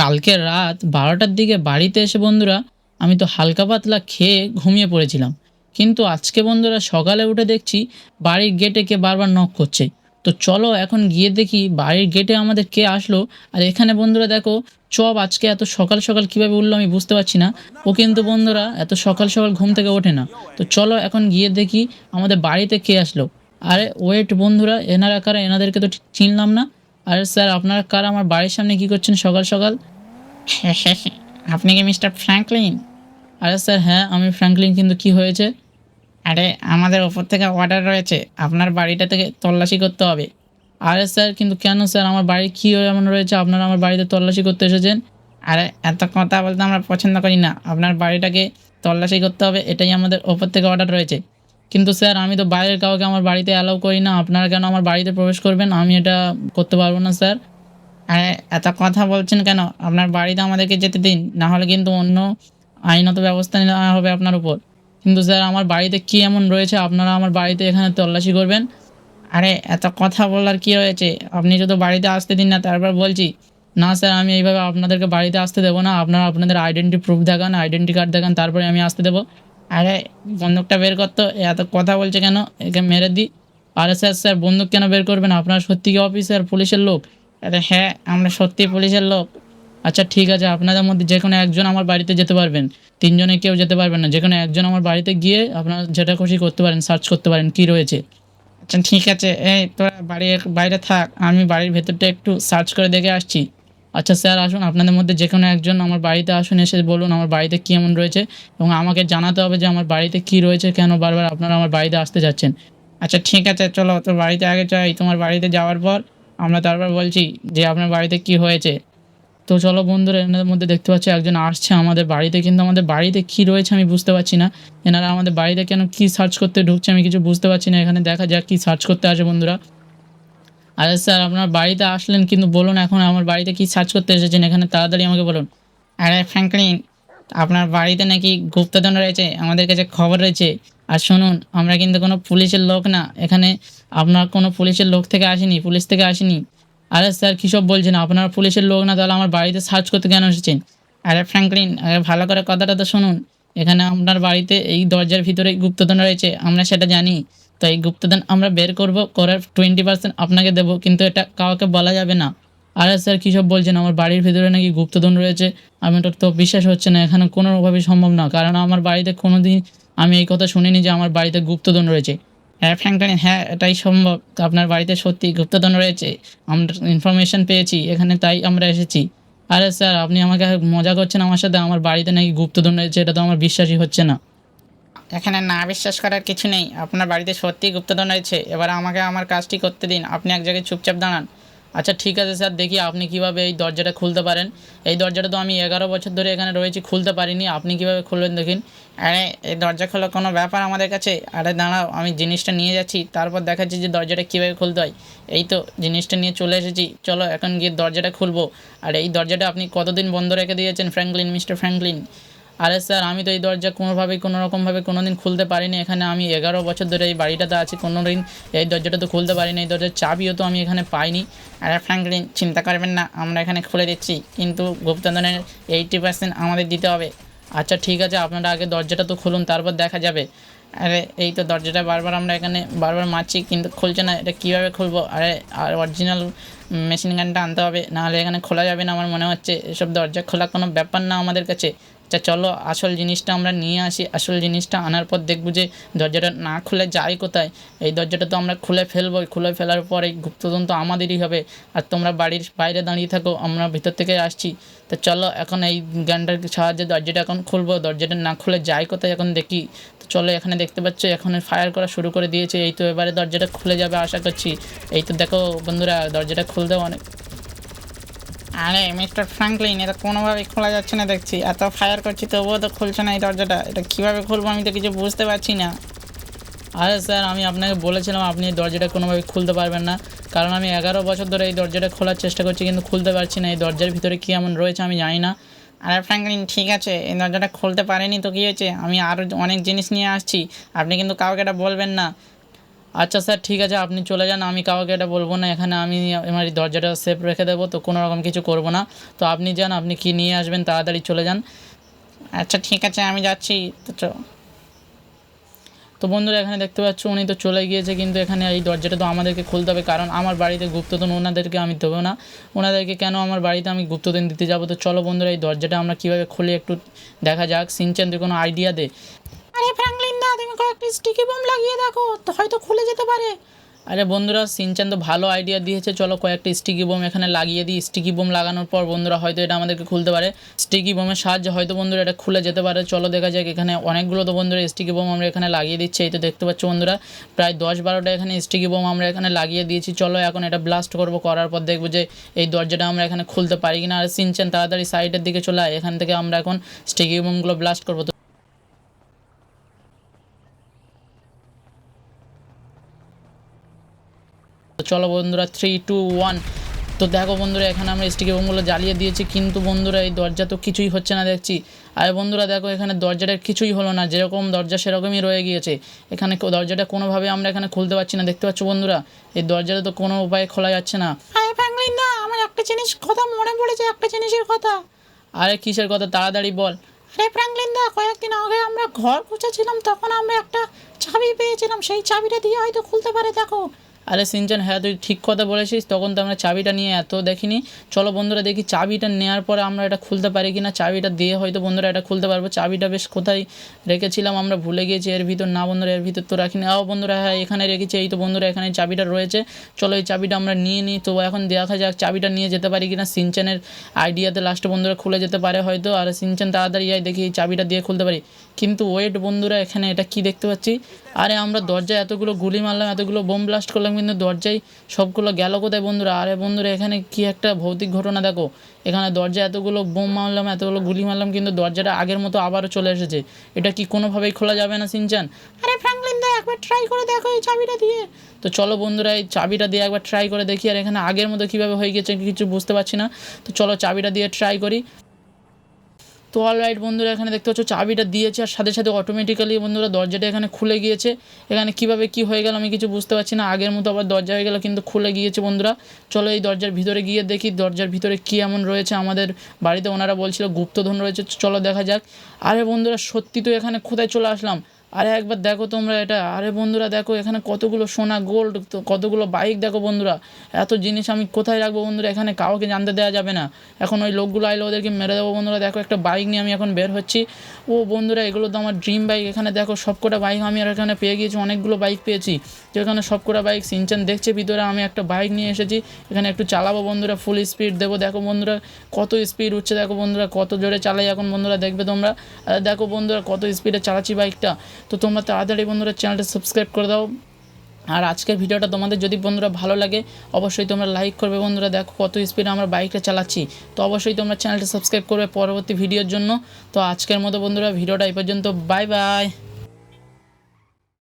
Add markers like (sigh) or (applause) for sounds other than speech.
কালকে রাত বারোটার দিকে বাড়িতে এসে বন্ধুরা, আমি তো হালকা পাতলা খেয়ে ঘুমিয়ে পড়েছিলাম। কিন্তু আজকে বন্ধুরা সকালে উঠে দেখছি বাড়ির গেটে কে বারবার নক করছে। তো চলো এখন গিয়ে দেখি বাড়ির গেটে আমাদের কে আসলো। আর এখানে বন্ধুরা দেখো, চপ আজকে এত সকাল সকাল কীভাবে উঠল আমি বুঝতে পারছি না। ও কিন্তু বন্ধুরা এত সকাল সকাল ঘুম থেকে ওঠে না। তো চলো এখন গিয়ে দেখি আমাদের বাড়িতে কে আসলো। আরে ওয়েট বন্ধুরা, এনারা কারা? এনাদেরকে তো ঠিক চিনলাম না। আরে স্যার আপনার কার? আমার বাড়ির সামনে কি করছেন সকাল সকাল? (laughs) আপনি কি মিস্টার ফ্র্যাঙ্কলিন? আরে স্যার হ্যাঁ আমি ফ্র্যাঙ্কলিন কিন্তু কি হয়েছে? আরে আমাদের ওপর থেকে অর্ডার রয়েছে। আপনার বাড়িটা থেকে তল্লাশি করতে হবে। আরে স্যার কিন্তু কেন স্যার? আমার বাড়ি কী এমন রয়েছে? আপনারা আমার বাড়িতে তল্লাশি করতে এসেছেন? আরে এত কথা বলতে আমরা পছন্দ করি না। আপনার বাড়িটাকে তল্লাশি করতে হবে এটাই আমাদের ওপর থেকে অর্ডার রয়েছে। কিন্তু স্যার, আমি তো বাইরের কাউকে আমার বাড়িতে অ্যালাউ করি না। আপনারা কেন আমার বাড়িতে প্রবেশ করবেন? আমি এটা করতে পারব না, স্যার। আরে, এত কথা বলছেন কেন? আপনার বাড়িতে আমাদেরকে যেতে দিন, না হলে কিন্তু অন্য আইনত ব্যবস্থা নেওয়া হবে আপনার উপর। কিন্তু স্যার, আমার বাড়িতে কী এমন রয়েছে? আপনারা আমার বাড়িতে এখানে তল্লাশি করবেন? আরে, এত কথা বলার কি রয়েছে আপনি যদি বাড়িতে আসতে দিন না, তারপর বলছি, না, স্যার, আমি এইভাবে আপনাদেরকে বাড়িতে আসতে দেবো না। আপনারা আপনাদের আইডেন্টি প্রুফ দেখান আইডেন্টি কার্ড দেখান, তারপরে আমি আসতে দেবো। আরে, বন্দুকটা বের করতো এত কথা বলছে কেন? একে মেরে দিই আরে স্যার স্যার বন্দুক কেন বের করবেন আপনার সত্যি কি অফিসার পুলিশের লোক? আরে হ্যাঁ আমরা সত্যি পুলিশের লোক। আচ্ছা ঠিক আছে, আপনাদের মধ্যে যে কোনো একজন আমার বাড়িতে যেতে পারবেন। তিনজনে কেউ যেতে পারবেন না। যে কোনো একজন আমার বাড়িতে গিয়ে আপনারা যেটা খুশি করতে পারেন সার্চ করতে পারেন কী রয়েছে। আচ্ছা ঠিক আছে। এই, তোরা বাড়ির বাইরে থাক। আমি বাড়ির ভেতরটা একটু সার্চ করে দেখে আসছি। আচ্ছা স্যার, আসুন, আপনাদের মধ্যে যে কোনো একজন আমার বাড়িতে আসুন, এসে বলুন আমার বাড়িতে কী এমন রয়েছে এবং আমাকে জানাতে হবে যে আমার বাড়িতে কী রয়েছে, কেন বারবার আপনারা আমার বাড়িতে আসতে যাচ্ছেন। আচ্ছা ঠিক আছে, চলো, তোর বাড়িতে আগে চাই তোমার বাড়িতে যাওয়ার পর আমরা তারপর বলছি যে আপনার বাড়িতে কি হয়েছে। তো চলো বন্ধুরা, এনাদের মধ্যে দেখতে পাচ্ছি একজন আসছে আমাদের বাড়িতে, কিন্তু আমাদের বাড়িতে কি রয়েছে আমি বুঝতে পারছি না। এনারা আমাদের বাড়িতে কেন কি সার্চ করতে ঢুকছে আমি কিছু বুঝতে পারছি না, এখানে দেখা যাক কি সার্চ করতে আসে বন্ধুরা। আরে স্যার, আপনার বাড়িতে আসলেন কিন্তু বলুন এখন আমার বাড়িতে কি সার্চ করতে এসেছেন? এখানে তাড়াতাড়ি আমাকে বলুন। আরে ফ্র্যাঙ্কলিন আপনার বাড়িতে নাকি গুপ্তধন রয়েছে, আমাদের কাছে খবর রয়েছে। আর শুনুন, আমরা কিন্তু কোনো পুলিশের লোক না। এখানে আপনার কোনো পুলিশের লোক থেকে আসেনি, পুলিশ থেকে আসেনি। আরে স্যার, কী সব বলছেন? আপনার পুলিশের লোক না, তাহলে আমার বাড়িতে সার্চ করতে কেন এসেছেন? আরে ফ্র্যাঙ্কলিন আরে ভালো করে কথাটা তো শুনুন। এখানে আপনার বাড়িতে এই দরজার ভিতরে গুপ্তধন রয়েছে, আমরা সেটা জানি। তো এই গুপ্তধন আমরা বের করব, করার টোয়েন্টি পার্সেন্ট আপনাকে দেবো, কিন্তু এটা কাউকে বলা যাবে না। আরে স্যার, কী সব বলছেন? আমার বাড়ির ভিতরে নাকি গুপ্তধন রয়েছে? আমি ওটা তো বিশ্বাস হচ্ছে না, এখানে কোনোভাবেই সম্ভব না, কারণ আমার বাড়িতে কোনো দিন আমি এই কথা শুনিনি যে আমার বাড়িতে গুপ্তধন রয়েছে। হ্যাঁ ফ্র্যাঙ্কলিন হ্যাঁ এটাই সম্ভব। আপনার বাড়িতে সত্যি গুপ্তধন রয়েছে? আমরা ইনফরমেশন পেয়েছি, এখানে তাই আমরা এসেছি। আরে স্যার, আপনি আমাকে মজা করছেন আমার সাথে, আমার বাড়িতে নাকি গুপ্তধন রয়েছে, এটা তো আমার বিশ্বাসই হচ্ছে না। এখানে না বিশ্বাস করার কিছু নেই। আপনার বাড়িতে সত্যি গুপ্তধন রয়েছে। এবার আমাকে আমার কাজটি করতে দিন। আপনি এক জায়গায় চুপচাপ দাঁড়ান। আচ্ছা ঠিক আছে স্যার, দেখি আপনি কীভাবে এই দরজাটা খুলতে পারেন। এই দরজাটা তো আমি এগারো বছর ধরে এখানে রয়েছি, খুলতে পারিনি। আপনি কীভাবে খুলবেন দেখুন। আরে, এই দরজা খোলা কোনো ব্যাপার আমাদের কাছে? আরে, দাঁড়াও, আমি জিনিসটা নিয়ে যাচ্ছি। তারপর দেখাচ্ছি যে দরজাটা কীভাবে খুলতে হয়। এই তো, জিনিসটা নিয়ে চলে এসেছি। চলো, এখন গিয়ে দরজাটা খুলবো। আর এই দরজাটা আপনি কতদিন বন্ধ রেখে দিয়েছেন, ফ্র্যাঙ্কলিন, মিস্টার ফ্র্যাঙ্কলিন? আরে স্যার, আমি তো এই দরজা কোনোভাবেই কোনো রকমভাবে কোনো দিন খুলতে পারিনি। এখানে আমি এগারো বছর ধরে এই বাড়িটাতে আছি কোনো দিন এই দরজাটা তো খুলতে পারিনি, এই দরজার চাবিও তো আমি এখানে পাইনি। আরে ফ্র্যাঙ্কলিন, চিন্তা করবেন না, আমরা এখানে খুলে দিচ্ছি, কিন্তু গুপ্তধনের এইটি পার্সেন্ট আমাদের দিতে হবে। আচ্ছা ঠিক আছে, আপনারা আগে দরজাটা তো খুলুন, তারপর দেখা যাবে। আরে, এই তো দরজাটা বারবার আমরা এখানে বারবার মারছি, কিন্তু খুলছে না, এটা কীভাবে খুলবো? আরে, আর অরিজিনাল মেশিন গানটা আনতে হবে, নাহলে এখানে খোলা যাবে না, আমার মনে হচ্ছে। এসব দরজা খোলা কোনো ব্যাপার না আমাদের কাছে। আচ্ছা চলো, আসল জিনিসটা আমরা নিয়ে আসি। আসল জিনিসটা আনার পর দেখব যে দরজাটা না খুলে যায় কোথায়। এই দরজাটা তো আমরা খুলে ফেলব। খুলে ফেলার পর এই গুপ্তধন তো আমাদেরই হবে। আর তোমরা বাড়ির বাইরে দাঁড়িয়ে থাকো, আমরা ভিতর থেকে আসছি। তো চলো, এখন এই গানটার সাহায্যে দরজাটা এখন খুলবো। দরজাটা না খুলে যায় কোথায় এখন দেখি। তো চলো, এখানে দেখতে পাচ্ছ, এখন ফায়ার করা শুরু করে দিয়েছে। এই তো এবারে দরজাটা খুলে যাবে, আশা করছি। এই তো দেখো বন্ধুরা, দরজাটা খুলতেও অনেক আরে, মিস্টার ফ্র্যাঙ্কলিন এটা কোনোভাবেই খোলা যাচ্ছে না দেখছি। এত ফায়ার করছি, তবুও তো খুলছে না এই দরজাটা। এটা কীভাবে খুলবো আমি তো কিছু বুঝতে পারছি না। আরে স্যার, আমি আপনাকে বলেছিলাম আপনি এই দরজাটা কোনোভাবে খুলতে পারবেন না। কারণ আমি এগারো বছর ধরে এই দরজাটা খোলার চেষ্টা করছি, কিন্তু খুলতে পারছি না। এই দরজার ভিতরে কী এমন রয়েছে আমি জানি না। আরে ফ্র্যাঙ্কলিন ঠিক আছে, এই দরজাটা খুলতে পারেনি তো কী হয়েছে? আমি আরও অনেক জিনিস নিয়ে আসছি। আপনি কিন্তু কাউকে এটা বলবেন না। আচ্ছা স্যার, ঠিক আছে, আপনি চলে যান, আমি কাউকে এটা বলব না, এখানে আমি আমার দরজাটা সেফ রেখে দেবো, তো কোনো রকম কিছু করব না। তো আপনি যান, আপনি কি নিয়ে আসবেন, তাড়াতাড়ি চলে যান। আচ্ছা ঠিক আছে, আমি যাচ্ছি, তো তো বন্ধুরা, এখানে দেখতে পাচ্ছ, উনি তো চলে গিয়েছে, কিন্তু এখানে এই দরজাটা তো আমাদেরকে খুলতে হবে, কারণ আমার বাড়িতে গুপ্তধন, ওনাদেরকে আমি দেবো না। ওনাদেরকে কেন আমার বাড়িতে আমি গুপ্তধন দিতে যাব? তো চলো বন্ধুরা, এই দরজাটা আমরা কীভাবে খুলে একটু দেখা যাক। সিনচেন তুই কোনো আইডিয়া দে। আরে কয়েকটি স্টিকি বোম লাগিয়ে দেখো, তো হয়তো খুলে যেতে পারে। আরে বন্ধুরা, সিনচান তো ভালো আইডিয়া দিয়েছে। চলো কয়েকটা স্টিকি বোম এখানে লাগিয়ে দিই। স্টিকি বোম লাগানোর পর বন্ধুরা হয়তো এটা আমাদেরকে খুলতে পারে। স্টিকি বোমের সাহায্যে হয়তো বন্ধুরা এটা খুলে যেতে পারে। চলো দেখা যাক এখানে অনেকগুলো তো বন্ধুরা স্টিকি বোম আমরা এখানে লাগিয়ে দিচ্ছি। এই তো দেখতে পাচ্ছ বন্ধুরা, প্রায় দশ বারোটা এখানে স্টিকি বোম আমরা এখানে লাগিয়ে দিয়েছি। চলো এখন এটা ব্লাস্ট করব। করার পর দেখব যে এই দরজাটা আমরা এখানে খুলতে পারি কিনা। আর সিনচান, তাড়াতাড়ি সাইডের দিকে চলে এখান থেকে আমরা এখন স্টিকি বোমগুলো ব্লাস্ট করব তো তো চলো বন্ধুরা থ্রি টু ওয়ান তো দেখো বন্ধুরা এখানে আমরা স্টিকি বোমগুলো জ্বালিয়ে দিয়েছি কিন্তু বন্ধুরা এই দরজা তো কিছুই হচ্ছে না দেখছি। আর বন্ধুরা দেখো এখানে দরজাটা কিছুই হলো না যেরকম দরজা সেরকমই রয়ে গিয়েছে। এখানে দরজাটা কোনোভাবে আমরা এখানে খুলতে পারছি না দেখতে পাচ্ছ বন্ধুরা? এই দরজাটা তো কোনো উপায়ে খোলা যাচ্ছে না। আমার একটা জিনিস কথা মনে পড়েছে একটা জিনিসের কথা। আরে কিসের কথা তাড়াতাড়ি বল। আরে ফ্র্যাঙ্কলিন দা কয়েকদিন আগে আমরা ঘর খুঁজেছিলাম তখন আমরা একটা চাবি পেয়েছিলাম সেই চাবিটা দিয়ে হয়তো খুলতে পারে দেখো। আরে সিনচান হ্যাঁ তুই ঠিক কথা বলেছিস। তখন তো আমরা চাবিটা নিয়ে এত দেখিনি। চলো বন্ধুরা দেখি চাবিটা নেওয়ার পরে আমরা এটা খুলতে পারি কিনা। চাবিটা দিয়ে হয়তো বন্ধুরা এটা খুলতে পারব। চাবিটা বেশ কোথায় রেখেছিলাম আমরা ভুলে গিয়েছি। এর ভিতর না বন্ধুরা, এর ভিতর তো রাখিনি। আও বন্ধুরা হ্যাঁ এখানে রেখেছি। এই তো বন্ধুরা, এখানে চাবিটা রয়েছে। চলো এই চাবিটা আমরা নিয়ে নিই। তো এখন দেখা যাক চাবিটা নিয়ে যেতে পারি কিনা। সিনচানের আইডিয়াতে লাস্টে বন্ধুরা খুলে যেতে পারে হয়তো। আর সিনচান, তাড়াতাড়ি যাই দেখি এই চাবিটা দিয়ে খুলতে পারি। কিন্তু ওয়েট বন্ধুরা, এখানে এটা কি দেখতে পাচ্ছি? আরে আমরা দরজায় এতগুলো গুলি মারলাম, এতগুলো বোম ব্লাস্ট করলাম, কিন্তু দরজায় সবগুলো গেল কোথায় বন্ধুরা? আরে বন্ধুরা, এখানে কি একটা ভৌতিক ঘটনা দেখো। এখানে দরজায় এতগুলো বোম মারলাম, এতগুলো গুলি মারলাম, কিন্তু দরজাটা আগের মতো আবারও চলে এসেছে। এটা কি কোনোভাবেই খোলা যাবে না, সিনচান? আরে ফ্র্যাঙ্কলিন দা, একবার ট্রাই করে দেখো এই চাবিটা দিয়ে। তো চলো বন্ধুরা, এই চাবিটা দিয়ে একবার ট্রাই করে দেখি, আর এখানে আগের মতো কীভাবে হয়ে গেছে কিছু বুঝতে পারছি না। তো চলো চাবিটা দিয়ে ট্রাই করি। তো অল রাইট বন্ধুরা, এখানে দেখতে পাচ্ছ চাবিটা দিয়েছে আর সাথে সাথে অটোমেটিক্যালি বন্ধুরা দরজাটা এখানে খুলে গিয়েছে। এখানে কীভাবে কি হয়ে গেল আমি কিছু বুঝতে পারছি না, আগের মতো আবার দরজা হয়ে গেল কিন্তু খুলে গিয়েছে বন্ধুরা। চলো এই দরজার ভিতরে গিয়ে দেখি, দরজার ভিতরে কি এমন রয়েছে আমাদের বাড়িতে। ওনারা বলছিল, গুপ্তধন রয়েছে, চলো দেখা যাক। আরে বন্ধুরা, সত্যি তো এখানে কোথায় চলে আসলাম? আরে একবার দেখো তোমরা এটা। আরে বন্ধুরা দেখো, এখানে কতগুলো সোনা গোল্ড কতগুলো বাইক দেখো বন্ধুরা। এত জিনিস আমি কোথায় রাখব বন্ধুরা? এখানে কাউকে জানতে দেওয়া যাবে না। এখন ওই লোকগুলো আইলে ওদেরকে মেরে দেবো বন্ধুরা। দেখো একটা বাইক নিয়ে আমি এখন বের হচ্ছি। ও বন্ধুরা, এগুলো তো আমার ড্রিম বাইক এখানে দেখো সবকটা বাইক আমি আর এখানে পেয়ে গিয়েছি, অনেকগুলো বাইক পেয়েছি। তো এখানে সবকটা বাইক সিনচান দেখছে ভিতরে, আমি একটা বাইক নিয়ে এসেছি। এখানে একটু চালাবো বন্ধুরা ফুল স্পিড দেবো। দেখো বন্ধুরা, কত স্পিড উঠছে দেখো বন্ধুরা, কত জোরে চালাই এখন বন্ধুরা, দেখবে তোমরা। দেখো বন্ধুরা, কত স্পিডে চালাচ্ছি বাইকটা তো তোমরা তাড়াতাড়ি বন্ধুরা চ্যানেলটা সাবস্ক্রাইব করে দাও। আর আজকের ভিডিওটা তোমাদের যদি বন্ধুরা ভালো লাগে, অবশ্যই তোমরা লাইক করবে বন্ধুরা। দেখো কত স্পিডে আমরা বাইকটা চালাচ্ছি। তো অবশ্যই তোমরা চ্যানেলটা সাবস্ক্রাইব করবে পরবর্তী ভিডিওর জন্য। তো আজকের মতো বন্ধুরা, ভিডিওটা এই পর্যন্ত। Bye bye